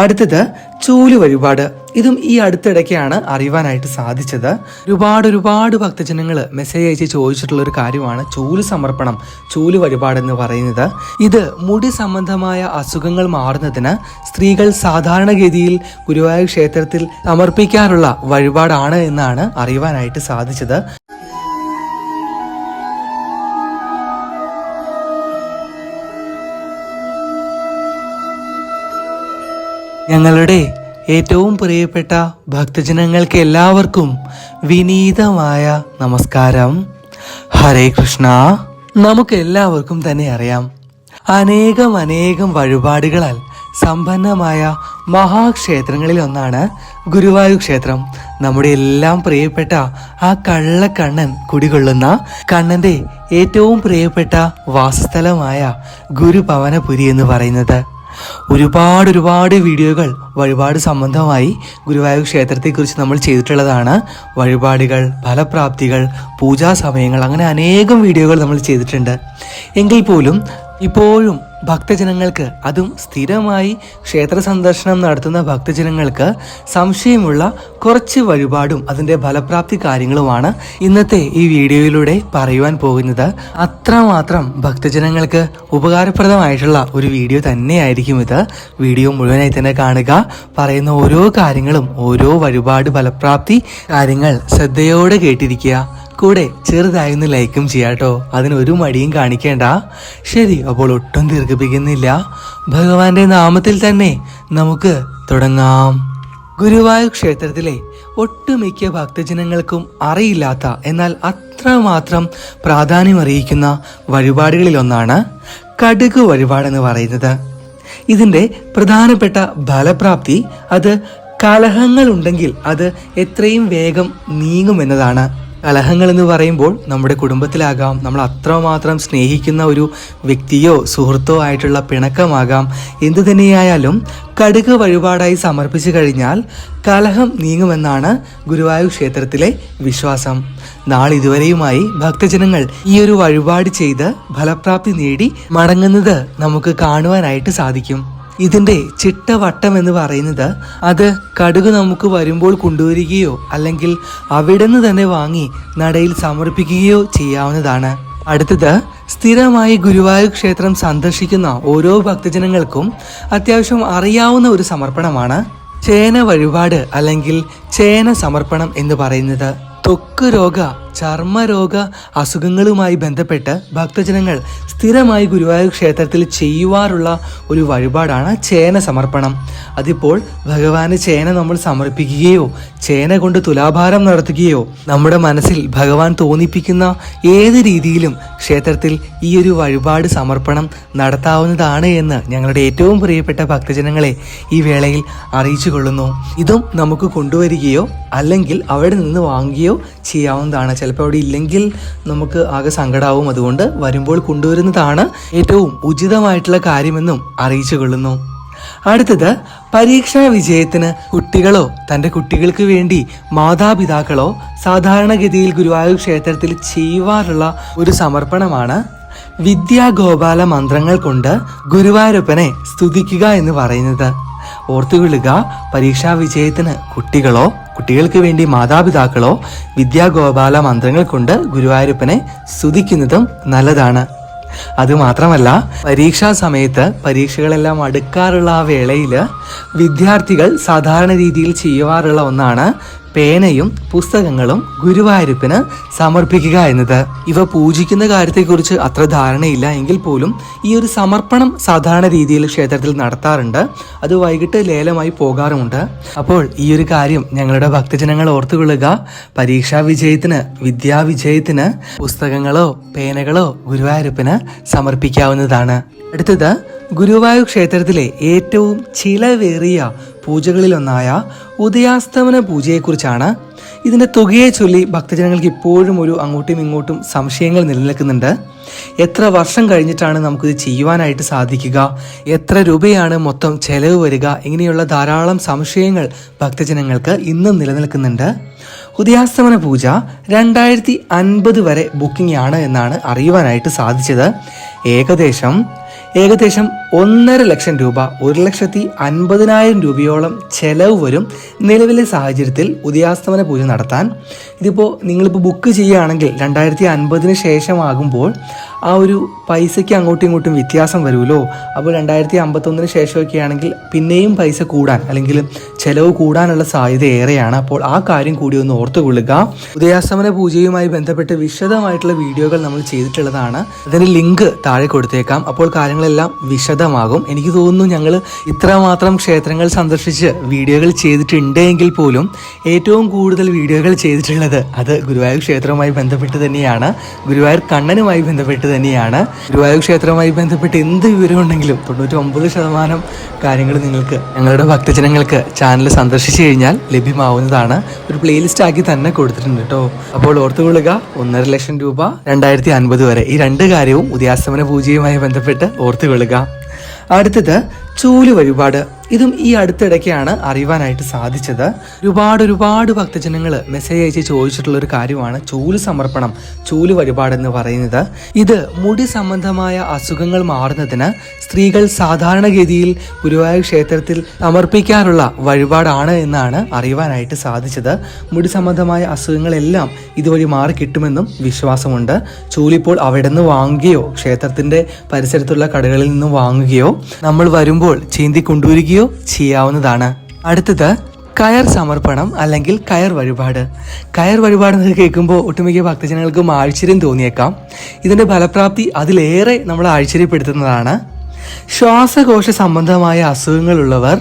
അടുത്തത് ചൂൽ വഴിപാട്. ഇതും ഈ അടുത്തിടയ്ക്കാണ് അറിയുവാനായിട്ട് സാധിച്ചത്. ഒരുപാട് ഒരുപാട് ഭക്തജനങ്ങൾ മെസ്സേജ് അയച്ച് ചോദിച്ചിട്ടുള്ള ഒരു കാര്യമാണ് ചൂൽ സമർപ്പണം ചൂൽ വഴിപാട് എന്ന് പറയുന്നത്. ഇത് മുടി സംബന്ധമായ അസുഖങ്ങൾ മാറുന്നതിന് സ്ത്രീകൾ സാധാരണഗതിയിൽ ഗുരുവായൂർ ക്ഷേത്രത്തിൽ സമർപ്പിക്കാറുള്ള വഴിപാടാണ് എന്നാണ് അറിയുവാനായിട്ട് സാധിച്ചത്. ഞങ്ങളുടെ ഏറ്റവും പ്രിയപ്പെട്ട ഭക്തജനങ്ങൾക്ക് എല്ലാവർക്കും വിനീതമായ നമസ്കാരം. ഹരേ കൃഷ്ണ. നമുക്ക് എല്ലാവർക്കും തന്നെ അറിയാം. അനേകം അനേകം വഴിപാടുകളാൽ സമ്പന്നമായ മഹാക്ഷേത്രങ്ങളിൽ ഒന്നാണ് ഗുരുവായൂർ ക്ഷേത്രം. നമ്മുടെ എല്ലാം പ്രിയപ്പെട്ട ആ കള്ളക്കണ്ണൻ കുടികൊള്ളുന്ന കണ്ണന്റെ ഏറ്റവും പ്രിയപ്പെട്ട വാസസ്ഥലമായ ഗുരുഭവനപുരി എന്ന് പറയുന്നത്. ഒരുപാട് ഒരുപാട് വീഡിയോകൾ വഴിപാട് സംബന്ധമായി ഗുരുവായൂർ ക്ഷേത്രത്തെക്കുറിച്ച് നമ്മൾ ചെയ്തിട്ടുള്ളതാണ്. വഴിപാടുകൾ ഫലപ്രാപ്തികൾ പൂജാ സമയങ്ങൾ അങ്ങനെ അനേകം വീഡിയോകൾ നമ്മൾ ചെയ്തിട്ടുണ്ട്. എങ്കിൽ പോലും ഇപ്പോഴും ഭക്തജനങ്ങൾക്ക് അതും സ്ഥിരമായി ക്ഷേത്ര സന്ദർശനം നടത്തുന്ന ഭക്തജനങ്ങൾക്ക് സംശയമുള്ള കുറച്ച് വഴിപാടും അതിന്റെ ഫലപ്രാപ്തി കാര്യങ്ങളുമാണ് ഇന്നത്തെ ഈ വീഡിയോയിലൂടെ പറയുവാൻ പോകുന്നത്. അത്രമാത്രം ഭക്തജനങ്ങൾക്ക് ഉപകാരപ്രദമായിട്ടുള്ള ഒരു വീഡിയോ തന്നെയായിരിക്കും ഇത്. വീഡിയോ മുഴുവനായി തന്നെ കാണുക. പറയുന്ന ഓരോ കാര്യങ്ങളും ഓരോ വഴിപാട് ഫലപ്രാപ്തി കാര്യങ്ങൾ ശ്രദ്ധയോടെ കേട്ടിരിക്കുക. കൂടെ ചെറുതായൊന്ന് ലൈക്കും ചെയ്യാട്ടോ. അതിന് ഒരു മടിയും കാണിക്കേണ്ട. ശരി അപ്പോൾ ഒട്ടും ദീർഘിപ്പിക്കുന്നില്ല. ഭഗവാന്റെ നാമത്തിൽ തന്നെ നമുക്ക് തുടങ്ങാം. ഗുരുവായൂർ ക്ഷേത്രത്തിലെ ഒട്ടുമിക്ക ഭക്തജനങ്ങൾക്കും അറിയില്ലാത്ത എന്നാൽ അത്രമാത്രം പ്രാധാന്യമറിയിക്കുന്ന വഴിപാടുകളിലൊന്നാണ് കടുക് വഴിപാടെന്ന് പറയുന്നത്. ഇതിന്റെ പ്രധാനപ്പെട്ട ഫലപ്രാപ്തി അത് കലഹങ്ങളുണ്ടെങ്കിൽ അത് എത്രയും വേഗം നീങ്ങുമെന്നതാണ്. കലഹങ്ങൾ എന്ന് പറയുമ്പോൾ നമ്മുടെ കുടുംബത്തിലാകാം നമ്മൾ അത്രമാത്രം സ്നേഹിക്കുന്ന ഒരു വ്യക്തിയോ സുഹൃത്തോ ആയിട്ടുള്ള പിണക്കമാകാം. എന്തു തന്നെയായാലും കടുക് വഴിപാടായി സമർപ്പിച്ചു കഴിഞ്ഞാൽ കലഹം നീങ്ങുമെന്നാണ് ഗുരുവായൂർ ക്ഷേത്രത്തിലെ വിശ്വാസം. നാളിതുവരെയുമായി ഭക്തജനങ്ങൾ ഈ ഒരു വഴിപാട് ചെയ്ത് ഫലപ്രാപ്തി നേടി മടങ്ങുന്നത് നമുക്ക് കാണുവാനായിട്ട് സാധിക്കും. ഇതിന്റെ ചിട്ടവട്ടം എന്ന് പറയുന്നത് അത് കടുക് നമുക്ക് വരുമ്പോൾ കൊണ്ടുവരികയോ അല്ലെങ്കിൽ അവിടെ നിന്ന് തന്നെ വാങ്ങി നടയിൽ സമർപ്പിക്കുകയോ ചെയ്യാവുന്നതാണ്. അടുത്തത് സ്ഥിരമായി ഗുരുവായൂർ ക്ഷേത്രം സന്ദർശിക്കുന്ന ഓരോ ഭക്തജനങ്ങൾക്കും അത്യാവശ്യം അറിയാവുന്ന ഒരു സമർപ്പണമാണ് ചേന വഴിപാട് അല്ലെങ്കിൽ ചേന സമർപ്പണം എന്ന് പറയുന്നത്. തൊക്ക് രോഗ ചർമ്മരോഗ അസുഖങ്ങളുമായി ബന്ധപ്പെട്ട് ഭക്തജനങ്ങൾ സ്ഥിരമായി ഗുരുവായൂർ ക്ഷേത്രത്തിൽ ചെയ്യുവാറുള്ള ഒരു വഴിപാടാണ് ചേന സമർപ്പണം. അതിപ്പോൾ ഭഗവാന് ചേന നമ്മൾ സമർപ്പിക്കുകയോ ചേന കൊണ്ട് തുലാഭാരം നടത്തുകയോ നമ്മുടെ മനസ്സിൽ ഭഗവാൻ തോന്നിപ്പിക്കുന്ന ഏത് രീതിയിലും ക്ഷേത്രത്തിൽ ഈ ഒരു വഴിപാട് സമർപ്പണം നടത്താവുന്നതാണ് എന്ന് ഞങ്ങളുടെ ഏറ്റവും പ്രിയപ്പെട്ട ഭക്തജനങ്ങളെ ഈ വേളയിൽ അറിയിച്ചു കൊള്ളുന്നു. ഇതും നമുക്ക് കൊണ്ടുവരികയോ അല്ലെങ്കിൽ അവിടെ നിന്ന് വാങ്ങുകയോ ചെയ്യാവുന്നതാണ് ചിലപ്പോൾ അവിടെ ഇല്ലെങ്കിൽ നമുക്ക് ആകെ സങ്കടാവും. അതുകൊണ്ട് വരുമ്പോൾ കൊണ്ടുവരുന്നതാണ് ഏറ്റവും ഉചിതമായിട്ടുള്ള കാര്യമെന്നും അറിയിച്ചു കൊള്ളുന്നു. അടുത്തത് പരീക്ഷാ വിജയത്തിന് കുട്ടികളോ തന്റെ കുട്ടികൾക്ക് വേണ്ടി മാതാപിതാക്കളോ സാധാരണഗതിയിൽ ഗുരുവായൂർ ക്ഷേത്രത്തിൽ ചെയ്യുവാറുള്ള ഒരു സമർപ്പണമാണ് വിദ്യാഗോപാല മന്ത്രങ്ങൾ കൊണ്ട് ഗുരുവായൂരപ്പനെ സ്തുതിക്കുക എന്ന് പറയുന്നത്. ഓർത്തുകൊള്ളുക പരീക്ഷാ വിജയത്തിന് കുട്ടികളോ കുട്ടികൾക്ക് വേണ്ടി മാതാപിതാക്കളോ വിദ്യാഗോപാല മന്ത്രങ്ങൾ കൊണ്ട് ഗുരുവായൂരപ്പനെ സ്തുതിക്കുന്നതും നല്ലതാണ്. അത് മാത്രമല്ല പരീക്ഷാ സമയത്ത് പരീക്ഷകളെല്ലാം അടുക്കാറുള്ള ആ വേളയിൽ വിദ്യാർത്ഥികൾ സാധാരണ രീതിയിൽ ചെയ്യുവാറുള്ള ഒന്നാണ് പേനയും പുസ്തകങ്ങളും ഗുരുവായൂരപ്പന് സമർപ്പിക്കുക എന്നത്. ഇവ പൂജിക്കുന്ന കാര്യത്തെക്കുറിച്ച് അത്ര ധാരണയില്ല എങ്കിൽ പോലും ഈ ഒരു സമർപ്പണം സാധാരണ രീതിയിൽ ക്ഷേത്രത്തിൽ നടത്താറുണ്ട്. അത് വൈകിട്ട് ലേലമായി പോകാറുമുണ്ട്. അപ്പോൾ ഈ ഒരു കാര്യം ഞങ്ങളുടെ ഭക്തജനങ്ങൾ ഓർത്തുകൊള്ളുക. പരീക്ഷാ വിജയത്തിന് വിദ്യാവിജയത്തിന് പുസ്തകങ്ങളോ പേനകളോ ഗുരുവായൂരപ്പന് സമർപ്പിക്കാവുന്നതാണ്. അടുത്തത് ഗുരുവായൂർ ക്ഷേത്രത്തിലെ ഏറ്റവും ചിലവേറിയ പൂജകളിലൊന്നായ ഉദയാസ്തമന പൂജയെക്കുറിച്ചാണ് ഇതിന്റെ തുകയെ ചൊല്ലി ഭക്തജനങ്ങൾക്ക് ഇപ്പോഴും ഒരു അങ്ങോട്ടും ഇങ്ങോട്ടും സംശയങ്ങൾ നിലനിൽക്കുന്നുണ്ട്. എത്ര വർഷം കഴിഞ്ഞിട്ടാണ് നമുക്കിത് ചെയ്യുവാനായിട്ട് സാധിക്കുക? എത്ര രൂപയാണ് മൊത്തം ചെലവ് വരിക? ഇങ്ങനെയുള്ള ധാരാളം സംശയങ്ങൾ ഭക്തജനങ്ങൾക്ക് ഇന്നും നിലനിൽക്കുന്നുണ്ട്. ഉദയാസ്തമന പൂജ രണ്ടായിരത്തി അൻപത് വരെ ബുക്കിംഗ് ആണ് എന്നാണ് അറിയുവാനായിട്ട് സാധിച്ചത്. ഏകദേശം ഏകദേശം ഒന്നര ലക്ഷം രൂപ ഒരു ലക്ഷത്തി അൻപതിനായിരം രൂപയോളം ചെലവ് വരും നിലവിലെ സാഹചര്യത്തിൽ ഉദയാസ്തമന പൂജ നടത്താൻ. ഇതിപ്പോൾ നിങ്ങളിപ്പോൾ ബുക്ക് ചെയ്യുകയാണെങ്കിൽ രണ്ടായിരത്തി അൻപതിന് ശേഷമാകുമ്പോൾ ആ ഒരു പൈസയ്ക്ക് അങ്ങോട്ടും ഇങ്ങോട്ടും വ്യത്യാസം വരുമല്ലോ. അപ്പോൾ രണ്ടായിരത്തി അമ്പത്തൊന്നിന് ശേഷമൊക്കെ ആണെങ്കിൽ പിന്നെയും പൈസ കൂടാൻ അല്ലെങ്കിൽ ചെലവ് കൂടാനുള്ള സാധ്യത ഏറെയാണ് അപ്പോൾ ആ കാര്യം കൂടി ഒന്ന് ഓർത്തുകൊള്ളുക ഉദയാസ്തമന പൂജയുമായി ബന്ധപ്പെട്ട് വിശദമായിട്ടുള്ള വീഡിയോകൾ നമ്മൾ ചെയ്തിട്ടുള്ളതാണ്. അതിന് ലിങ്ക് താഴെ കൊടുത്തേക്കാം. അപ്പോൾ കാര്യങ്ങളെല്ലാം വിശദമാകും. എനിക്ക് തോന്നുന്നു ഞങ്ങൾ ഇത്രമാത്രം ക്ഷേത്രങ്ങൾ സന്ദർശിച്ച് വീഡിയോകൾ ചെയ്തിട്ടുണ്ട് എങ്കിൽ പോലും ഏറ്റവും കൂടുതൽ വീഡിയോകൾ ചെയ്തിട്ടുള്ളത് അത് ഗുരുവായൂർ ക്ഷേത്രവുമായി ബന്ധപ്പെട്ട് തന്നെയാണ്. ഗുരുവായൂർ കണ്ണനുമായി ബന്ധപ്പെട്ട് തന്നെയാണ്. ഗുരുവായൂർ ക്ഷേത്രവുമായി ബന്ധപ്പെട്ട് എന്ത് വിവരമുണ്ടെങ്കിലും തൊണ്ണൂറ്റി ഒമ്പത് ശതമാനം കാര്യങ്ങൾ നിങ്ങൾക്ക് ഞങ്ങളുടെ ഭക്തജനങ്ങൾക്ക് ചാനൽ സന്ദർശിച്ചു കഴിഞ്ഞാൽ ലഭ്യമാവുന്നതാണ് ഒരു പ്ലേലിസ്റ്റ് ആക്കി തന്നെ കൊടുത്തിട്ടുണ്ട് കേട്ടോ അപ്പോൾ ഓർത്തുകൊള്ളുക ഒന്നര ലക്ഷം രൂപ രണ്ടായിരത്തി അൻപത് വരെ. ഈ രണ്ട് കാര്യവും ഉദയാസ്തമന പൂജയുമായി ബന്ധപ്പെട്ട് ഓർത്തുകൊള്ളുക അടുത്തത് ചൂൽ വഴിപാട്. ഇതും ഈ അടുത്തിടയ്ക്കാണ് അറിയുവാനായിട്ട് സാധിച്ചത്. ഒരുപാട് ഒരുപാട് ഭക്തജനങ്ങൾ മെസ്സേജ് അയച്ച് ചോദിച്ചിട്ടുള്ള ഒരു കാര്യമാണ് ചൂൽ സമർപ്പണം ചൂൽ വഴിപാട് എന്ന് പറയുന്നത്. ഇത് മുടി സംബന്ധമായ അസുഖങ്ങൾ മാറുന്നതിന് സ്ത്രീകൾ സാധാരണഗതിയിൽ ഗുരുവായൂർ ക്ഷേത്രത്തിൽ സമർപ്പിക്കാറുള്ള വഴിപാടാണ് എന്നാണ് അറിയുവാനായിട്ട് സാധിച്ചത്. മുടി സംബന്ധമായ അസുഖങ്ങളെല്ലാം ഇതുവഴി മാറി കിട്ടുമെന്നും വിശ്വാസമുണ്ട്. ചൂലിപ്പോൾ അവിടെ നിന്ന് വാങ്ങുകയോ ക്ഷേത്രത്തിന്റെ പരിസരത്തുള്ള കടകളിൽ നിന്ന് വാങ്ങുകയോ നമ്മൾ വരുമ്പോൾ ചീന്തി കൊണ്ടുവരികയോ ചെയ്യാവുന്നതാണ്. അടുത്തത് കയർ സമർപ്പണം അല്ലെങ്കിൽ കയർ വഴിപാട്. കയർ വഴിപാട് എന്ന് കേൾക്കുമ്പോൾ ഒട്ടുമിക്ക ഭക്തജനങ്ങൾക്കും ആശ്ചര്യം തോന്നിയേക്കാം. ഇതിന്റെ ഫലപ്രാപ്തി അതിലേറെ നമ്മൾ ആശ്ചര്യപ്പെടുത്തുന്നതാണ്. ശ്വാസകോശ സംബന്ധമായ അസുഖങ്ങളുള്ളവർ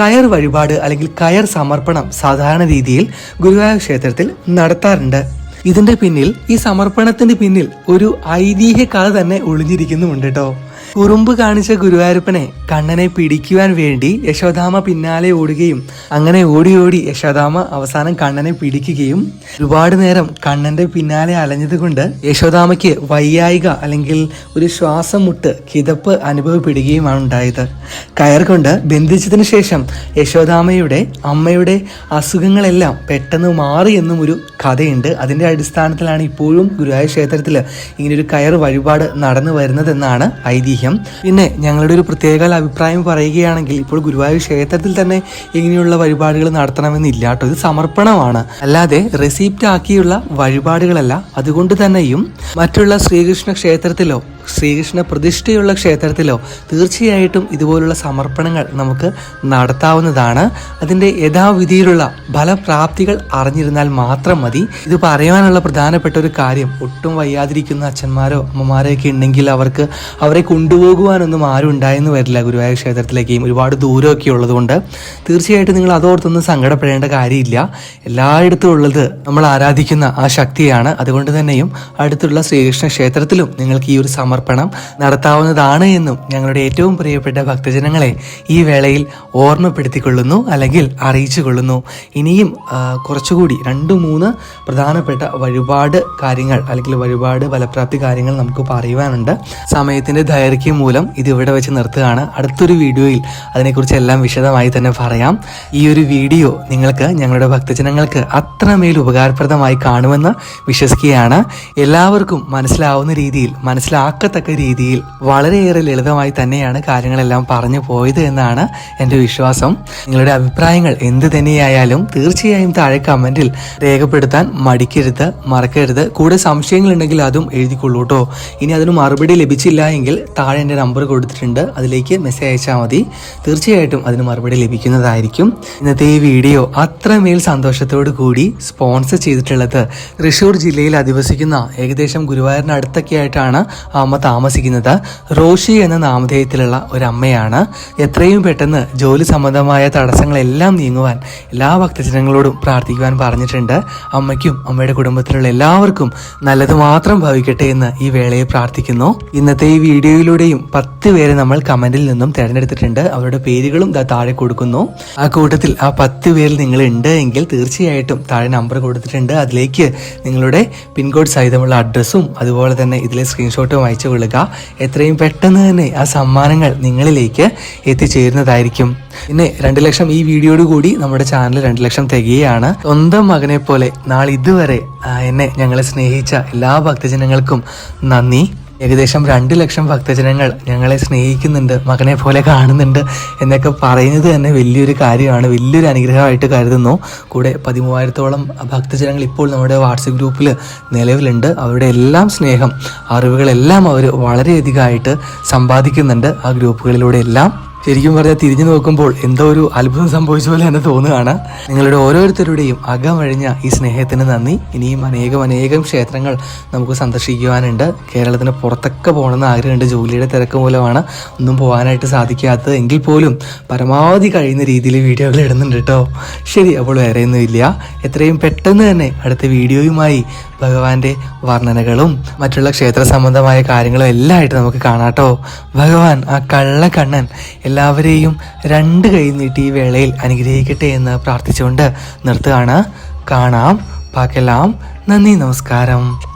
കയർ വഴിപാട് അല്ലെങ്കിൽ കയർ സമർപ്പണം സാധാരണ രീതിയിൽ ഗുരുവായൂർ ക്ഷേത്രത്തിൽ നടത്താറുണ്ട്. ഇതിന്റെ പിന്നിൽ ഈ സമർപ്പണത്തിന്റെ പിന്നിൽ ഒരു ഐതിഹ്യ കഥ തന്നെ ഒളിഞ്ഞിരിക്കുന്നുമുണ്ട് കേട്ടോ കുറുമ്പ് കാണിച്ച ഗുരുവായൂരപ്പനെ കണ്ണനെ പിടിക്കുവാൻ വേണ്ടി യശോദാമ പിന്നാലെ ഓടുകയും അങ്ങനെ ഓടി ഓടി യശോദാമ അവസാനം കണ്ണനെ പിടിക്കുകയും ഒരുപാട് നേരം കണ്ണന്റെ പിന്നാലെ അലഞ്ഞതുകൊണ്ട് യശോദാമയ്ക്ക് വയ്യായിക അല്ലെങ്കിൽ ഒരു ശ്വാസം മുട്ട് കിതപ്പ് അനുഭവപ്പെടുകയുമാണ് ഉണ്ടായത്. കയർ കൊണ്ട് ബന്ധിച്ചതിന് ശേഷം യശോദാമയുടെ അമ്മയുടെ അസുഖങ്ങളെല്ലാം പെട്ടെന്ന് മാറി എന്നും ഒരു കഥയുണ്ട്. അതിന്റെ അടിസ്ഥാനത്തിലാണ് ഇപ്പോഴും ഗുരുവായൂർ ക്ഷേത്രത്തിൽ ഇങ്ങനൊരു കയർ വഴിപാട് നടന്നു വരുന്നതെന്നാണ് ഐതിഹ്യം. പിന്നെ ഞങ്ങളുടെ ഒരു പ്രത്യേക അഭിപ്രായം പറയുകയാണെങ്കിൽ ഇപ്പോൾ ഗുരുവായൂർ ക്ഷേത്രത്തിൽ തന്നെ ഇങ്ങനെയുള്ള വഴിപാടുകൾ നടത്തണമെന്നില്ല കേട്ടോ ഇത് സമർപ്പണമാണ്. അല്ലാതെ റെസിപ്റ്റ് ആക്കിയുള്ള വഴിപാടുകളല്ല അതുകൊണ്ട് തന്നെയും മറ്റുള്ള ശ്രീകൃഷ്ണ ക്ഷേത്രത്തിലോ ശ്രീകൃഷ്ണ പ്രതിഷ്ഠയുള്ള ക്ഷേത്രത്തിലോ തീർച്ചയായിട്ടും ഇതുപോലുള്ള സമർപ്പണങ്ങൾ നമുക്ക് നടത്താവുന്നതാണ്. അതിന്റെ യഥാവിധിയിലുള്ള ഫലപ്രാപ്തികൾ അറിഞ്ഞിരുന്നാൽ മാത്രം മതി. ഇത് പറയാനുള്ള പ്രധാനപ്പെട്ട ഒരു കാര്യം ഒട്ടും വയ്യാതിരിക്കുന്ന അച്ഛന്മാരോ അമ്മമാരോ ഒക്കെ ഉണ്ടെങ്കിൽ അവർക്ക് അവരെ കൊണ്ടുപോകുവാനൊന്നും ആരും ഉണ്ടായെന്ന് വരില്ല. ഗുരുവായൂർ ക്ഷേത്രത്തിലേക്കും ഒരുപാട് ദൂരമൊക്കെ ഉള്ളതുകൊണ്ട് തീർച്ചയായിട്ടും നിങ്ങൾ അതോർത്തൊന്നും സങ്കടപ്പെടേണ്ട കാര്യമില്ല. എല്ലായിടത്തും ഉള്ളത് നമ്മൾ ആരാധിക്കുന്ന ആ ശക്തിയാണ്. അതുകൊണ്ട് തന്നെയും അടുത്തുള്ള ശ്രീകൃഷ്ണ ക്ഷേത്രത്തിലും നിങ്ങൾക്ക് ഈ ഒരു സമർപ്പണം നടത്താവുന്നതാണ് എന്നും ഞങ്ങളുടെ ഏറ്റവും പ്രിയപ്പെട്ട ഭക്തജനങ്ങളെ ഈ വേളയിൽ ഓർമ്മപ്പെടുത്തിക്കൊള്ളുന്നു അല്ലെങ്കിൽ അറിയിച്ചു കൊള്ളുന്നു ഇനിയും കുറച്ചുകൂടി രണ്ട് മൂന്ന് പ്രധാനപ്പെട്ട വഴിപാട് കാര്യങ്ങൾ അല്ലെങ്കിൽ വഴിപാട് ഫലപ്രാപ്തി കാര്യങ്ങൾ നമുക്ക് പറയുവാനുണ്ട്. സമയത്തിന്റെ ദൈർഘ്യം മൂലം ഇത് ഇവിടെ വെച്ച് നിർത്തുകയാണ്. അടുത്തൊരു വീഡിയോയിൽ അതിനെക്കുറിച്ച് എല്ലാം വിശദമായി തന്നെ പറയാം. ഈ ഒരു വീഡിയോ നിങ്ങൾക്ക് ഞങ്ങളുടെ ഭക്തജനങ്ങൾക്ക് അത്രമേൽ ഉപകാരപ്രദമായി കാണുമെന്ന് വിശ്വസിക്കുകയാണ്. എല്ലാവർക്കും മനസ്സിലാവുന്ന രീതിയിൽ മനസ്സിലാക്കത്തക്ക രീതിയിൽ വളരെയേറെ ലളിതമായി തന്നെയാണ് കാര്യങ്ങളെല്ലാം പറഞ്ഞു പോയത് എന്നാണ് എന്റെ വിശ്വാസം. നിങ്ങളുടെ അഭിപ്രായങ്ങൾ എന്ത് തന്നെയായാലും തീർച്ചയായും താഴെ കമന്റിൽ രേഖപ്പെടുത്താൻ മടിക്കരുത് മറക്കരുത്. കൂടെ സംശയങ്ങളുണ്ടെങ്കിൽ അതും എഴുതിക്കൊള്ളൂ കേട്ടോ ഇനി അതിന് മറുപടി ലഭിച്ചില്ല എങ്കിൽ താഴെ എന്റെ നമ്പർ കൊടുത്തിട്ടുണ്ട്. അതിലേക്ക് മെസ്സേജ് അയച്ചാൽ മതി. തീർച്ചയായിട്ടും അതിന് മറുപടി ലഭിക്കുന്നതായിരിക്കും. ഇന്നത്തെ ഈ വീഡിയോ അത്രമേൽ സന്തോഷത്തോടു കൂടി സ്പോൺസർ ചെയ്തിട്ടുള്ളത് തൃശ്ശൂർ ജില്ലയിൽ അധിവസിക്കുന്ന ഏകദേശം ഗുരുവായൂരിന് അടുത്തൊക്കെ ആയിട്ടാണ് ആ താമസിക്കുന്നത് റോഷി എന്ന നാമധേയത്തിലുള്ള ഒരു അമ്മയാണ് എത്രയും പെട്ടെന്ന് ജോലി സംബന്ധമായ തടസ്സങ്ങളെല്ലാം നീങ്ങുവാൻ എല്ലാ ഭക്തജനങ്ങളോടും പ്രാർത്ഥിക്കുവാൻ പറഞ്ഞിട്ടുണ്ട്. അമ്മയ്ക്കും അമ്മയുടെ കുടുംബത്തിലുള്ള എല്ലാവർക്കും നല്ലത് മാത്രം ഭവിക്കട്ടെ എന്ന് ഈ വേളയെ പ്രാർത്ഥിക്കുന്നു. ഇന്നത്തെ ഈ വീഡിയോയിലൂടെയും പത്ത് പേരെ നമ്മൾ കമന്റിൽ നിന്നും തിരഞ്ഞെടുത്തിട്ടുണ്ട്. അവരുടെ പേരുകളും താഴെ കൊടുക്കുന്നു. ആ കൂട്ടത്തിൽ ആ പത്ത് പേരിൽ നിങ്ങൾ ഉണ്ട് എങ്കിൽ തീർച്ചയായിട്ടും താഴെ നമ്പർ കൊടുത്തിട്ടുണ്ട്. അതിലേക്ക് നിങ്ങളുടെ പിൻകോഡ് സഹിതമുള്ള അഡ്രസ്സും അതുപോലെ തന്നെ ഇതിലെ സ്ക്രീൻഷോട്ടും അയച്ചു കൊള്ളുക എത്രയും പെട്ടെന്ന് തന്നെ ആ സമ്മാനങ്ങൾ നിങ്ങളിലേക്ക് എത്തിച്ചേരുന്നതായിരിക്കും. പിന്നെ രണ്ട് ലക്ഷം ഈ വീഡിയോയോട് കൂടി നമ്മുടെ ചാനൽ രണ്ട് ലക്ഷം തികയാണ്. സ്വന്തം മകനെ പോലെ നാളെ ഇതുവരെ ആ, എന്നെ ഞങ്ങളെ സ്നേഹിച്ച എല്ലാ ഭക്തജനങ്ങൾക്കും നന്ദി. ഏകദേശം രണ്ട് ലക്ഷം ഭക്തജനങ്ങൾ ഞങ്ങളെ സ്നേഹിക്കുന്നുണ്ട് മകനെ പോലെ കാണുന്നുണ്ട് എന്നൊക്കെ പറയുന്നത് തന്നെ വലിയൊരു കാര്യമാണ്. വലിയൊരു അനുഗ്രഹമായിട്ട് കരുതുന്നു. കൂടെ പതിമൂവായിരത്തോളം ഭക്തജനങ്ങൾ ഇപ്പോൾ നമ്മുടെ വാട്സപ്പ് ഗ്രൂപ്പിൽ നിലവിലുണ്ട്. അവരുടെ എല്ലാം സ്നേഹം അറിവുകളെല്ലാം അവർ വളരെയധികമായിട്ട് സമ്പാദിക്കുന്നുണ്ട് ആ ഗ്രൂപ്പുകളിലൂടെ എല്ലാം. ശരിക്കും പറഞ്ഞാൽ തിരിഞ്ഞു നോക്കുമ്പോൾ എന്തോ ഒരു അത്ഭുതം സംഭവിച്ച പോലെ തന്നെ തോന്നുകയാണ്. നിങ്ങളുടെ ഓരോരുത്തരുടെയും അകമഴിഞ്ഞ ഈ സ്നേഹത്തിന് നന്ദി. ഇനിയും അനേകം അനേകം ക്ഷേത്രങ്ങൾ നമുക്ക് സന്ദർശിക്കുവാനുണ്ട്. കേരളത്തിന് പുറത്തൊക്കെ പോകണമെന്ന് ആഗ്രഹമുണ്ട്. ജോലിയുടെ തിരക്ക് മൂലമാണ് ഒന്നും പോകാനായിട്ട് സാധിക്കാത്തത്. എങ്കിൽ പോലും പരമാവധി കഴിയുന്ന രീതിയിൽ വീഡിയോകൾ ഇടുന്നുണ്ട് കേട്ടോ. ശരി അപ്പോൾ വേറെ ഒന്നുമില്ല എത്രയും പെട്ടെന്ന് തന്നെ അടുത്ത വീഡിയോയുമായി ഭഗവാന്റെ വർണനകളും മറ്റുള്ള ക്ഷേത്ര സംബന്ധമായ കാര്യങ്ങളും എല്ലാം ആയിട്ട് നമുക്ക് കാണാട്ടോ ഭഗവാൻ ആ കള്ളക്കണ്ണൻ എല്ലാവരെയും രണ്ട് കൈ നീട്ടി ഈ വേളയിൽ അനുഗ്രഹിക്കട്ടെ എന്ന് പ്രാർത്ഥിച്ചുകൊണ്ട് നിർത്തുകയാണ്. കാണാം. പാക്കെല്ലാം. നന്ദി. നമസ്കാരം.